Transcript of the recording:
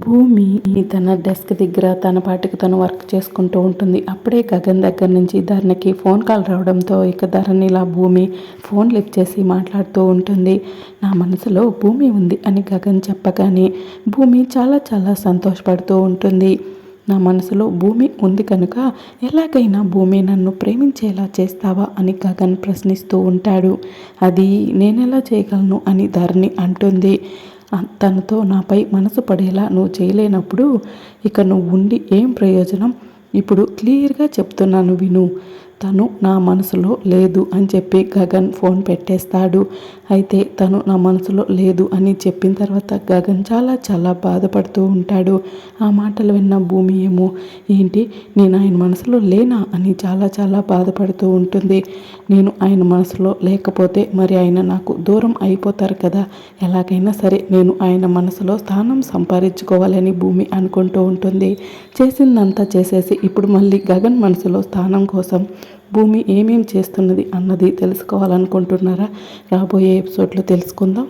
భూమి తన డెస్క్ దగ్గర తన పాటికి తను వర్క్ చేసుకుంటూ ఉంటుంది. అప్పుడే గగన్ దగ్గర నుంచి ధరణికి ఫోన్ కాల్ రావడంతో ఇక ధరణి ఇలా భూమి ఫోన్ లిఫ్ట్ చేసి మాట్లాడుతూ ఉంటుంది. నా మనసులో భూమి ఉంది అని గగన్ చెప్పగానే భూమి చాలా చాలా సంతోషపడుతూ ఉంటుంది. నా మనసులో భూమి ఉంది కనుక ఎలాగైనా భూమి నన్ను ప్రేమించేలా చేస్తావా అని గగన్ ప్రశ్నిస్తూ ఉంటాడు. అది నేనెలా చేయగలను అని ధరణి అంటుంది. తనతో నాపై మనసు పడేలా నువ్వు చేయలేనప్పుడు ఇక నువ్వు ఉండి ఏం ప్రయోజనం? ఇప్పుడు క్లియర్గా చెప్తున్నాను విను. తను నా మనసులో లేదు అని చెప్పి గగన్ ఫోన్ పెట్టేస్తాడు. అయితే తను నా మనసులో లేదు అని చెప్పిన తర్వాత గగన్ చాలా చాలా బాధపడుతూ ఉంటాడు. ఆ మాటలు విన్న భూమి ఏమో ఏంటి నేను ఆయన మనసులో లేనా? అని చాలా చాలా బాధపడుతూ ఉంటుంది. నేను ఆయన మనసులో లేకపోతే మరి ఆయన నాకు దూరం అయిపోతారు కదా. ఎలాగైనా సరే నేను ఆయన మనసులో స్థానం సంపాదించుకోవాలని భూమి అనుకుంటూ ఉంటుంది. చేసిందంతా చేసేసి ఇప్పుడు మళ్ళీ గగన్ మనసులో స్థానం కోసం భూమి ఏమేం చేస్తున్నది అన్నది తెలుసుకోవాలనుకుంటున్నారా? రాబోయే ఎపిసోడ్లో తెలుసుకుందాం.